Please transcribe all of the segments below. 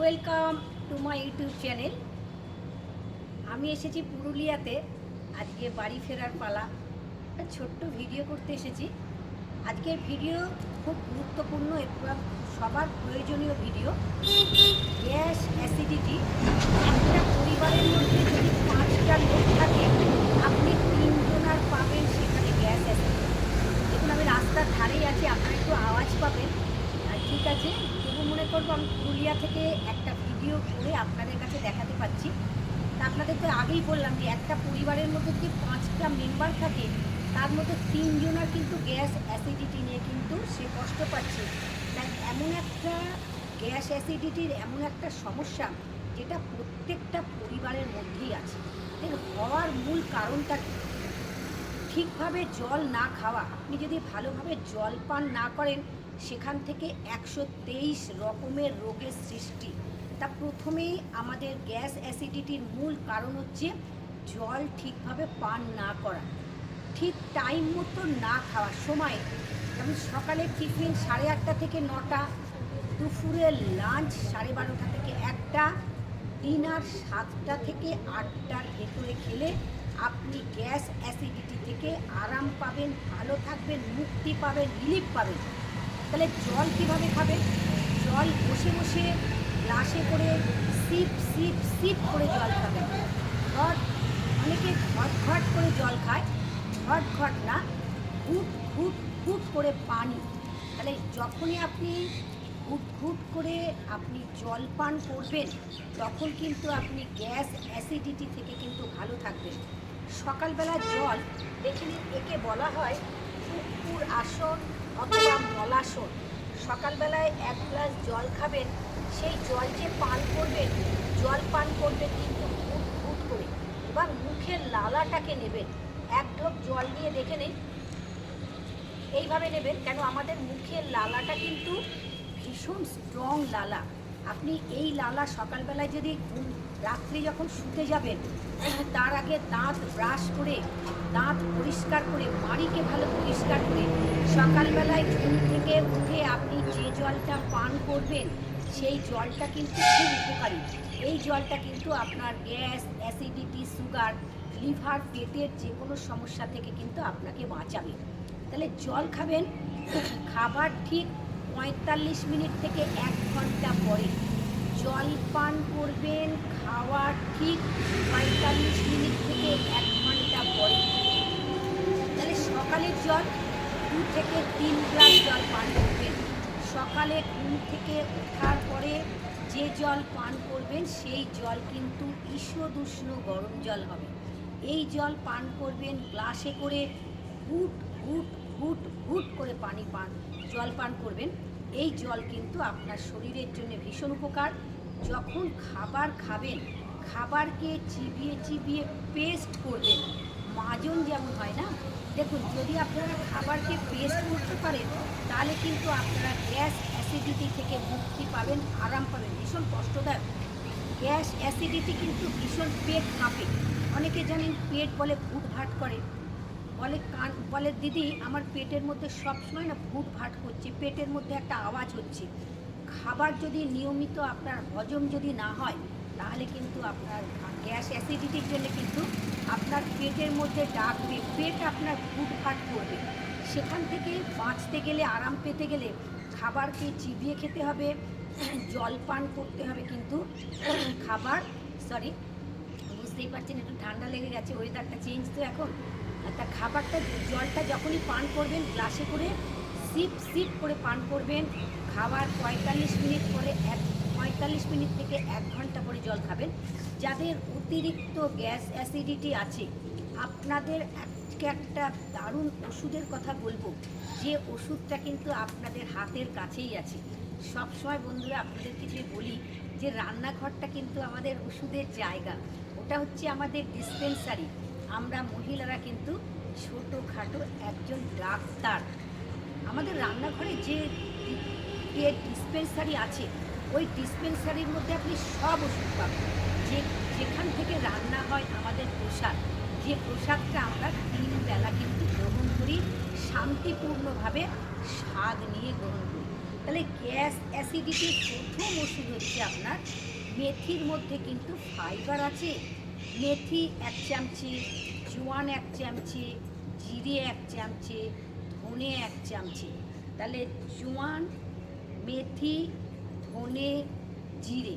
Welcome to my YouTube channel. আমি এসেছি পুরুলিয়াতে, আজকে বাড়ি ফেরার পালা। ছোট্ট ভিডিও করতে এসেছি। আজকের ভিডিও খুব গুরুত্বপূর্ণ সবার প্রয়োজনীয় ভিডিও। গ্যাস, অ্যাসিডিটি, একটা পরিবারের মধ্যে যদি পাঁচটা লোক থাকে, আপনি তিনজন আর পাবেন সেখানে গ্যাস, অ্যাসিডিটি। দেখুন, আমি রাস্তার ধারেই আছি, আপনারা একটু ঠিক আছে। তবু মনে করব, আমি পুরুলিয়া থেকে একটা ভিডিও করে আপনাদের কাছে দেখাতে পাচ্ছি। তা আপনাদের তো আগেই বললাম যে একটা পরিবারের মধ্যে যে পাঁচটা মেম্বার থাকে, তার মধ্যে তিনজনের কিন্তু গ্যাস অ্যাসিডিটি নিয়ে কিন্তু সে কষ্ট পাচ্ছে। তাই এমন একটা গ্যাস অ্যাসিডিটির এমন একটা সমস্যা যেটা প্রত্যেকটা পরিবারের মধ্যেই আছে। এর হওয়ার মূল কারণটা কি? ঠিকভাবে জল না খাওয়া, আপনি যদি ভালোভাবে জল পান না করেন সেখান থেকে একশো তেইশ রকমের রোগের সৃষ্টি। তা প্রথমেই আমাদের গ্যাস অ্যাসিডিটির মূল কারণ হচ্ছে জল ঠিকভাবে পান না করা। ঠিক টাইম মতো না খাওয়ার সময়। যেমন সকালে টিফিন সাড়ে আটটা থেকে নটা, দুপুরে লাঞ্চ সাড়ে বারোটা থেকে একটা, ডিনার সাতটা থেকে আটটার ভেতরে খেলে আপনি গ্যাস অ্যাসিডিটি থেকে আরাম পাবেন, ভালো থাকবেন, মুক্তি পাবেন, রিলিফ পাবেন। তাহলে জল কীভাবে খাবে? জল বসে বসে গ্লাসে করে সিপ সিপ সিপ করে জল খাবেন ঘট অনেকে ঘট ঘট করে জল খায়। ঘট ঘট না, ঘুট ঘুট ঘুট করে পানি। তাহলে যখনই আপনি ঘুট ঘুট করে আপনি জল পান করবেন, তখন কিন্তু আপনি গ্যাস অ্যাসিডিটি থেকে কিন্তু ভালো থাকবেন। সকালবেলা জল দেখে একে বলা হয় কুকুর আসন অথবা মলাসন সকালবেলায় এক গ্লাস জল খাবেন, সেই জল যে পান করবেন, জল পান করবেন কিন্তু ঘুট ঘুট করে এবার মুখের লালাটাকে নেবেন। এক ঢোক জল দিয়ে দেখে নিন। এইভাবে নেবেন কেন আমাদের মুখের লালাটা কিন্তু ভীষণ স্ট্রং লালা। আপনি এই লালা সকালবেলায় যদি রাত্রি যখন শুতে যাবেন তার আগে দাঁত ব্রাশ করে, দাঁত পরিষ্কার করে মাড়িকে ভালো পরিষ্কার করে, সকালবেলায় ঘুম থেকে উঠে আপনি যে জলটা পান করবেন, সেই জলটা কিন্তু খুব উপকারী। এই জলটা কিন্তু আপনার গ্যাস, অ্যাসিডিটি, সুগার, লিভার, পেটের যে কোনো সমস্যা থেকে কিন্তু আপনাকে বাঁচাবে। তাহলে জল খাবেন, খাবার ঠিক পঁয়তাল্লিশ মিনিট থেকে এক ঘণ্টা পরে। জল পান করবেন, খাওয়ার ঠিক পঁয়তাল্লিশ মিনিট থেকে এক ঘণ্টা পরে। তাহলে সকালের জল, দু থেকে তিন গ্লাস জল পান করবেন। সকালে ঘুম থেকে ওঠার পরে যে জল পান করবেন, সেই জল কিন্তু ঈষদুষ্ণ গরম জল হবে। এই জল পান করবেন, গ্লাসে করে ঘুট ঘুট ঘুট ঘুট করে পানি পান, জল পান করবেন। এই জল কিন্তু আপনার শরীরের জন্য ভীষণ উপকার। যখন খাবার খাবেন, খাবারকে চিবিয়ে চিবিয়ে পেস্ট করবেন, মাজন যেমন হয় না? দেখুন, যদি আপনারা খাবারকে পেস্ট করতে পারেন, তাহলে কিন্তু আপনারা গ্যাস অ্যাসিডিটি থেকে মুক্তি পাবেন, আরাম পাবেন। ভীষণ কষ্টদায়ক। গ্যাস অ্যাসিডিটি কিন্তু ভীষণ পেট কাঁপে। অনেকে জানেন পেট বলে ভুট ভাট করে। বলে কান, বলে, দিদি, আমার পেটের মধ্যে সবসময় না ভুট ভাট করছে, পেটের মধ্যে একটা আওয়াজ হচ্ছে। খাবার যদি নিয়মিত আপনার হজম যদি না হয়, তাহলে কিন্তু আপনার গ্যাস অ্যাসিডিটির জন্য কিন্তু আপনার পেটের মধ্যে ডাকবে পেট আপনার ভাট করবে। সেখান থেকে বাঁচতে গেলে, আরাম পেতে গেলে খাবারকে চিবিয়ে খেতে হবে, জল পান করতে হবে কিন্তু খাবার সরি বুঝতেই পারছেন একটু ঠান্ডা লেগে গেছে ওয়েদারটা চেঞ্জ তো এখন। তা খাবারটা, জলটা যখনই পান করবেন গ্লাসে করে সিপ সিপ করে পান করবেন। খাবার পঁয়তাল্লিশ মিনিট পরে এক, পঁয়তাল্লিশ মিনিট থেকে এক ঘণ্টা পরে জল খাবেন। যাদের অতিরিক্ত গ্যাস অ্যাসিডিটি আছে, আপনাদের আজকে একটা দারুণ ওষুধের কথা বলব। যে ওষুধটা কিন্তু আপনাদের হাতের কাছেই আছে। সবসময় বন্ধুরা আপনাদেরকে যে বলি যে রান্নাঘরটা কিন্তু আমাদের ওষুধের জায়গা। ওটা হচ্ছে আমাদের ডিসপেন্সারি আমরা মহিলারা কিন্তু ছোটোখাটো একজন ডাক্তার। আমাদের রান্নাঘরে যে ডিসপেন্সারি আছে, ওই ডিসপেন্সারির মধ্যে আপনি সব ওষুধ পাবেন। যে যেখান থেকে রান্না হয় আমাদের প্রসাদ, যে প্রসাদটা আমরা তিন বেলা কিন্তু গ্রহণ করি, শান্তিপূর্ণভাবে স্বাদ নিয়ে গ্রহণ করি। তাহলে গ্যাস অ্যাসিডিটির প্রথম ওষুধ হচ্ছে আপনার, মেথির মধ্যে কিন্তু ফাইবার আছে। মেথি এক চামচে, জোয়ান এক চামচে, জিরে এক চামচে, ধনে এক চামচে। তাহলে জোয়ান মেথি, ধনে, জিরে।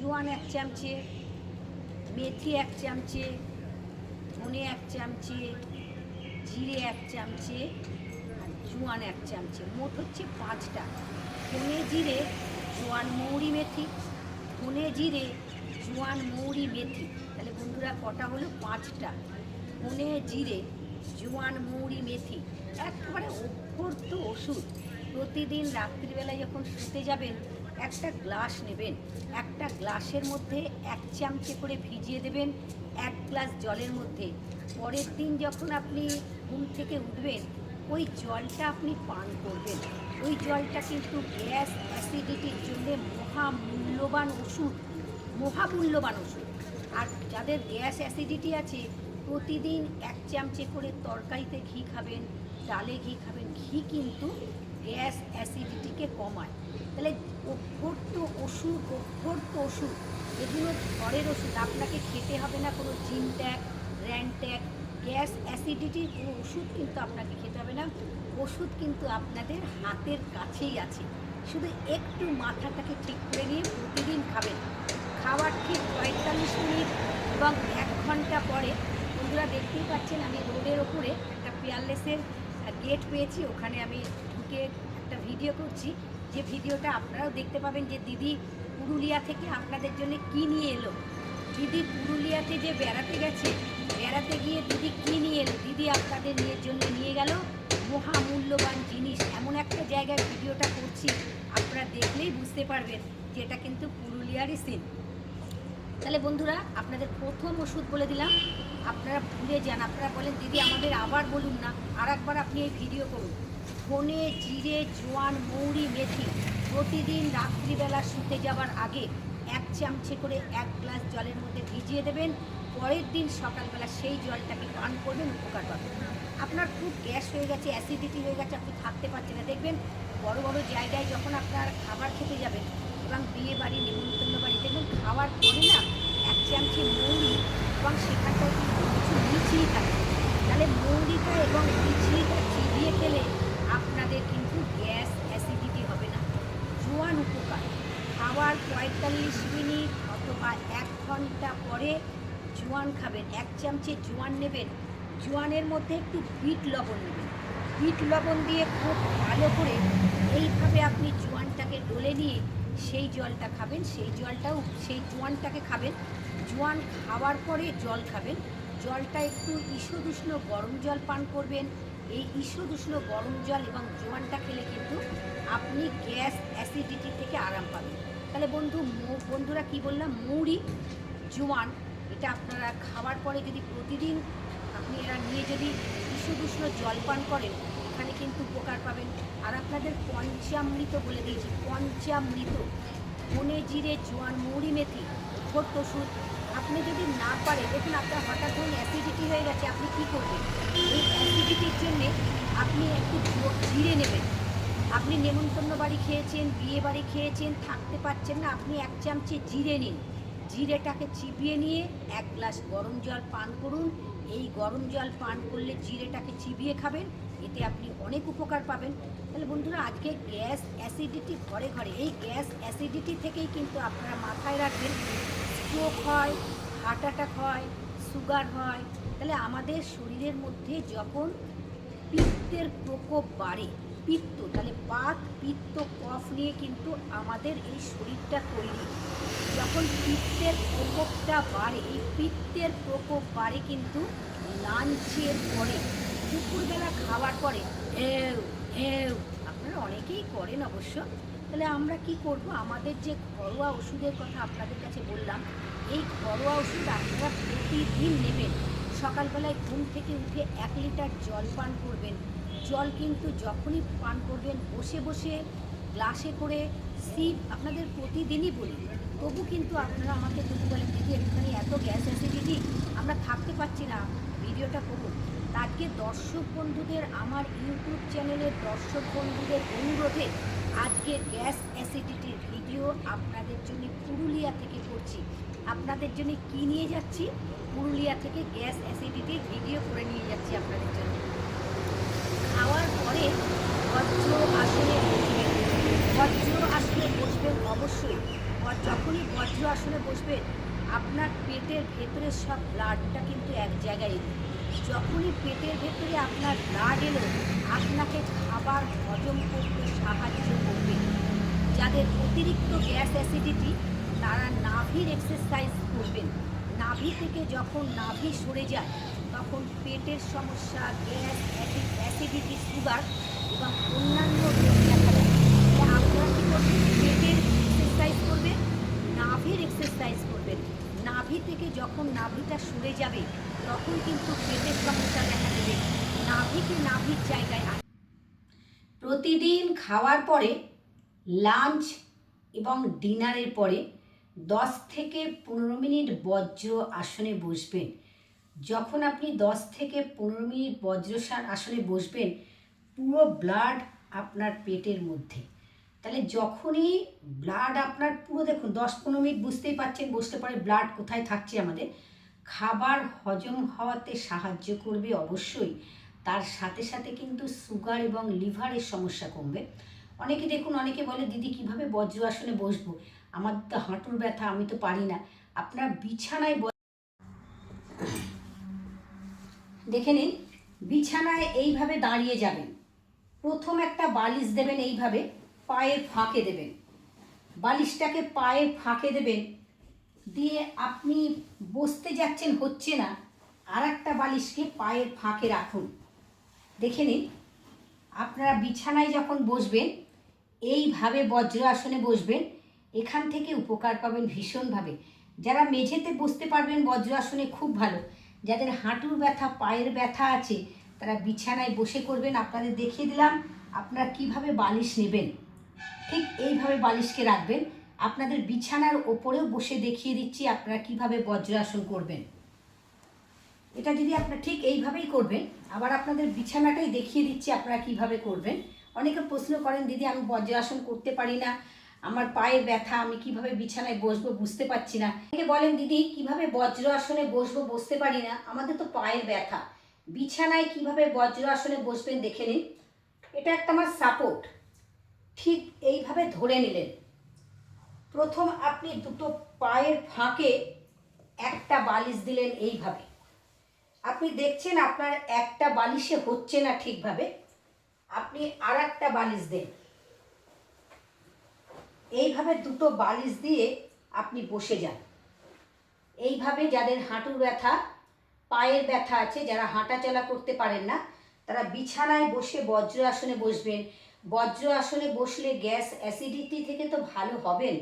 জোয়ান এক চামচে, মেথি এক চামচে, ধনে এক চামচে, জিরে এক চামচে, আর জোয়ান এক চামচে। মোট হচ্ছে পাঁচটা। ধনে, জিরে, জোয়ান, মৌরি, মেথি। ধনে, জিরে, জোয়ান, মৌরি, মেথি। তাহলে বন্ধুরা, কটা হলো? পাঁচটা। ধনে, জিরে, জোয়ান, মৌরি, মেথি। একেবারে অভ্যর্থ ওষুধ। প্রতিদিন রাত্রিবেলায় যখন শুতে যাবেন, একটা গ্লাস নেবেন। একটা গ্লাসের মধ্যে এক চামচে করে ভিজিয়ে দেবেন, এক গ্লাস জলের মধ্যে। পরের দিন যখন আপনি ঘুম থেকে উঠবেন, ওই জলটা আপনি পান করবেন। ওই জলটা কিন্তু গ্যাস অ্যাসিডিটির জন্য মহা মূল্যবান ওষুধ, মহামূল্যবান ওষুধ। আর যাদের গ্যাস অ্যাসিডিটি আছে, প্রতিদিন এক চামচে করে তরকারিতে ঘি খাবেন, ডালে ঘি খাবেন। ঘি কিন্তু গ্যাস অ্যাসিডিটিকে কমায়। তাহলে অভ্যর্থ ওষুধ অভ্যর্থ ওষুধ, এগুলো ঘরের ওষুধ, আপনাকে খেতে হবে না কোনো জিম ট্যাগ র্যান ট্যাগ গ্যাস অ্যাসিডিটির কোনো ওষুধ কিন্তু আপনাকে খেতে হবে না, ওষুধ কিন্তু আপনাদের হাতের কাছেই আছে। শুধু একটু মাথাটাকে ঠিক করে নিয়ে প্রতিদিন খাবেন। খাওয়ার ঠিক পঁয়তাল্লিশ মিনিট এবং এক ঘণ্টা পরে, বন্ধুরা দেখতেই পাচ্ছেন আমি রোডের ওপরে একটা পেয়ারলেসের গেট পেয়েছি, ওখানে আমি ঢুকে একটা ভিডিও করছি। যে ভিডিওটা আপনারাও দেখতে পাবেন যে দিদি পুরুলিয়া থেকে আপনাদের জন্য কি নিয়ে এলো। দিদি পুরুলিয়াতে যে বেড়াতে গেছে, বেড়াতে গিয়ে দিদি কি নিয়ে এলো? দিদি আপনাদের নিয়ে জন্য নিয়ে গেল মহামূল্যবান জিনিস। এমন একটা জায়গায় ভিডিওটা করছি, আপনারা দেখলেই বুঝতে পারবেন যে এটা কিন্তু পুরুলিয়ারই সিন তাহলে বন্ধুরা, আপনাদের প্রথম ওষুধ বলে দিলাম। আপনারা ভুলে যান, আপনারা বলেন, দিদি, আমাদের আবার বলুন না। আর একবার আপনি এই ভিডিও করুন। ধনে, জিরে, জোয়ান, মৌরি, মেথি প্রতিদিন রাত্রিবেলা শুতে যাওয়ার আগে এক চামচে করে এক গ্লাস জলের মধ্যে ভিজিয়ে দেবেন। পরের দিন সকালবেলা সেই জলটাকে পান করবেন, উপকার পাবেন। আপনার খুব গ্যাস হয়ে গেছে, অ্যাসিডিটি হয়ে গেছে, আপনি থাকতে পারছেন না। দেখবেন বড় বড় জায়গায় যখন আপনার খাবার খেতে যাবেন এবং বিয়ে বাড়ি, নিমন্ত্রণ বাড়ি, দেখবেন খাওয়ার পরে না এক চামচি মৌরি এবং সেখানটায় কিছু মিছিয়ে থাকে। তাহলে মৌরিটা এবং মিছিয়েটা চিবিয়ে খেলে আপনাদের কিন্তু গ্যাস অ্যাসিডিটি হবে না। জোয়ান উপকার। খাওয়ার পঁয়তাল্লিশ মিনিট অথবা এক ঘণ্টা পরে জোয়ান খাবেন। এক চামচে জোয়ান নেবেন। জোয়ানের মধ্যে একটু বিট লবণ নেবেন। বিট লবণ দিয়ে খুব ভালো করে এইভাবে আপনি জোয়ানটাকে ডলে নিয়ে সেই জলটা খাবেন। সেই জলটাও, সেই জোয়ানটাকে খাবেন। জোয়ান খাওয়ার পরে জল খাবেন। জলটা একটু ঈষদুষ্ণ গরম জল পান করবেন। এই ঈষদুষ্ণ গরম জল এবং জোয়ানটা খেলে কিন্তু আপনি গ্যাস অ্যাসিডিটি থেকে আরাম পাবেন। তাহলে বন্ধু বন্ধুরা কি বললাম? মৌরি জোয়ান, এটা আপনারা খাওয়ার পরে যদি প্রতিদিন আপনি এরা নিয়ে যদি ঈষদুষ্ণ জল পান করেন, এখানে কিন্তু উপকার পাবেন। আর আপনাদের পঞ্চামৃত বলে দিয়েছি, পঞ্চামৃত। ধনে জিরে, জোয়ান মৌরি মেথি, ছোট্ট ওষুধ আপনি যদি না পারেন, দেখুন আপনার হঠাৎ ধরুন অ্যাসিডিটি হয়ে গেছে, আপনি কি করবেন? এই অ্যাসিডিটির জন্যে আপনি একটু জিরে নেবেন। আপনি নেমন্তন্ন বাড়ি খেয়েছেন, বিয়ে বাড়ি খেয়েছেন, থাকতে পারছেন না, আপনি এক চামচে জিরে নিন। জিরেটাকে চিবিয়ে নিয়ে এক গ্লাস গরম জল পান করুন। এই গরম জল পান করলে জিরেটাকে চিবিয়ে খাবেন, এতে আপনি অনেক উপকার পাবেন। তাহলে বন্ধুরা, আজকে গ্যাস অ্যাসিডিটি ঘরে ঘরে, এই গ্যাস অ্যাসিডিটি থেকেই কিন্তু আপনারা মাথায় রাখবেন স্ট্রোক হয় হার্ট অ্যাটাক হয়, সুগার হয়, তাহলে আমাদের শরীরের মধ্যে যখন পিত্তের প্রকোপ বাড়ে, পিত্ত, তাহলে পাত, পিত্ত, কফ নিয়ে কিন্তু আমাদের এই শরীরটা তৈরি। যখন পিত্তের প্রকোপটা বাড়ে, এই পিত্তের প্রকোপ বাড়ে কিন্তু লাঞ্চের পরে দুপুরবেলা খাওয়ার পরে, হেউ হেউ, আপনারা অনেকেই করেন অবশ্য। তাহলে আমরা কি করব? আমাদের যে ঘরোয়া ওষুধের কথা আপনাদের কাছে বললাম, এই ঘরোয়া ওষুধ আপনারা প্রতিদিন নেবেন। সকালবেলায় ঘুম থেকে উঠে এক লিটার জল পান করবেন। জল কিন্তু যখনই পান করবেন, বসে বসে গ্লাসে করে সিপ আপনাদের প্রতিদিনই বলি। তবু কিন্তু আপনারা আমাকে তবু বলেন, দিদি একটুখানি এত গ্যাস অ্যাসিডিটি, আমরা থাকতে পারছি না, ভিডিওটা করুন। তা আজকে দর্শক বন্ধুদের, আমার ইউটিউব চ্যানেলের দর্শক বন্ধুদের অনুরোধে আজকে গ্যাস অ্যাসিডিটির ভিডিও আপনাদের জন্য পুরুলিয়া থেকে করছি। আপনাদের জন্য কি নিয়ে যাচ্ছি? পুরুলিয়া থেকে গ্যাস অ্যাসিডিটির ভিডিও করে নিয়ে যাচ্ছি আপনাদের জন্য। খাওয়ার পরে বজ্র আসনে বসবেন। বজ্র আসনে বসবেন অবশ্যই। যখনই বজ্র আসনে বসবেন, আপনার পেটের ভেতরে সব ব্লাডটা কিন্তু এক জায়গায় যখনই পেটের ভেতরে আপনার ব্লাড এলো, আপনাকে খাবার হজম করতে সাহায্য করবে। যাদের অতিরিক্ত গ্যাস অ্যাসিডিটি, তারা নাভির এক্সারসাইজ করবেন। নাভি থেকে যখন নাভি সরে যায়, তখন পেটের সমস্যা, গ্যাস অ্যাসিডিটি, সুগার এবং অন্যান্য দেখা আপনারা পেটের এক্সারসাইজ করবেন নাভির এক্সারসাইজ করবেন নাভি থেকে যখন নাভিটা সরে যাবে, তখন কিন্তু পেটের সমস্যা দেখা দেবে। নাভিকে নাভির জায়গায় প্রতিদিন খাওয়ার পরে লাঞ্চ এবং ডিনারের পরে দশ থেকে পনেরো মিনিট বজ্র আসনে বসবেন। যখন আপনি দশ থেকে পনেরো মিনিট বজ্রসার আসনে বসবেন, পুরো ব্লাড আপনার পেটের মধ্যে। তাহলে যখনই ব্লাড আপনার পুরো দেখুন, দশ পনেরো মিনিট বুঝতেই পারছেন, বসতে পারে ব্লাড কোথায় থাকছে আমাদের। খাবার হজম হওয়াতে সাহায্য করবে অবশ্যই। তার সাথে সাথে কিন্তু সুগার এবং লিভারের সমস্যা কমবে। অনেকে দেখুন, অনেকে বলে, দিদি, কীভাবে বজ্র আসনে বসবো? আমার তো হাঁটুর ব্যথা, আমি তো পারি না। আপনার বিছানায় দেখে নিন, বিছানায় এইভাবে দাঁড়িয়ে যাবেন। প্রথম একটা বালিশ দেবেন এইভাবে, পায়ের ফাঁকে দেবেন। বালিশটাকে পায়ের ফাঁকে দেবেন। দিয়ে আপনি বসতে যাচ্ছেন হচ্ছে না আর একটা বালিশকে পায়ের ফাঁকে রাখুন। দেখে নিন। আপনারা বিছানায় যখন বসবেন, এইভাবে বজ্র আসনে বসবেন, এখান থেকে উপকার পাবেন ভীষণভাবে। যারা মেঝেতে বসতে পারবেন বজ্র আসনে খুব ভালো। যাদের হাঁটুর ব্যথা, পায়ের ব্যথা আছে, তারা বিছানায় বসে করবেন। আপনাদের দেখিয়ে দিলাম আপনারা কীভাবে বালিশ নেবেন। ঠিক এইভাবে বালিশকে রাখবেন। আপনাদের বিছানার ওপরেও বসে দেখিয়ে দিচ্ছি আপনারা কীভাবে বজ্রাসন করবেন। এটা যদি আপনারা ঠিক এইভাবেই করবেন, আবার আপনাদের বিছানাটাই দেখিয়ে দিচ্ছি আপনারা কীভাবে করবেন। অনেকে প্রশ্ন করেন, দিদি, আমি বজ্রাসন করতে পারি না, আমার পায়ের ব্যথা, আমি কীভাবে বিছানায় বসবো বুঝতে পারছি না। অনেকে বলেন, দিদি, কীভাবে বজ্র আসনে বসবো বসতে পারি না, আমাদের তো পায়ের ব্যথা। বিছানায় কীভাবে বজ্র আসনে বসবেন দেখে নিন। এটা একটা আমার সাপোর্ট ঠিক এইভাবে ধরে নিলেন। প্রথম আপনি দুটো পায়ের ফাঁকে একটা বালিশ দিলেন এইভাবে। আপনি দেখছেন আপনার একটা বালিশে হচ্ছে না ঠিকভাবে? আপনি আর একটা বালিশ দেন। এইভাবে দুটো বালিশ দিয়ে আপনি বসে যান। এইভাবে যাদের হাঁটুর ব্যথা, পায়ের ব্যথা আছে, যারা হাঁটাচলা করতে পারেন না, তারা বিছানায় বসে বজ্র আসনে বসবেন। বজ্র আসনে বসলে গ্যাস অ্যাসিডিটি থেকে তো ভালো হবেন।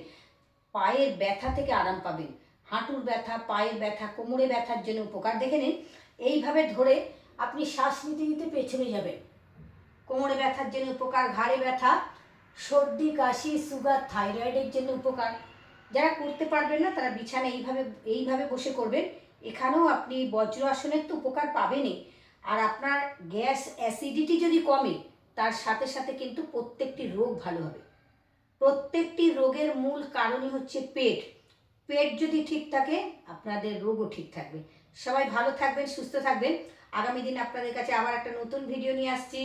পায়ের ব্যথা থেকে আরাম পাবেন। হাঁটুর ব্যথা, পায়ের ব্যথা, কোমরে ব্যথার জন্য উপকার। দেখে নিন এইভাবে ধরে আপনি শ্বাস নিতে নিতে পেছনে যাবেন। কোমরে ব্যথার জন্য উপকার, ঘাড়ে ব্যথা, সর্দি, কাশি, সুগার, থাইরয়েডের জন্য উপকার। যারা করতে পারবেন না, তারা বিছানা এইভাবে এইভাবে বসে করবেন। এখানেও আপনি বজ্র আসনের তো উপকার পাবেনই। আর আপনার গ্যাস অ্যাসিডিটি যদি কমে, তার সাথে সাথে কিন্তু প্রত্যেকটি রোগ ভালো হবে। প্রত্যেকটি রোগের মূল কারণই হচ্ছে পেট। পেট যদি ঠিক থাকে, আপনাদের রোগও ঠিক থাকবে। সবাই ভালো থাকবেন, সুস্থ থাকবেন। আগামী দিন আপনাদের কাছে আবার একটা নতুন ভিডিও নিয়ে আসছি।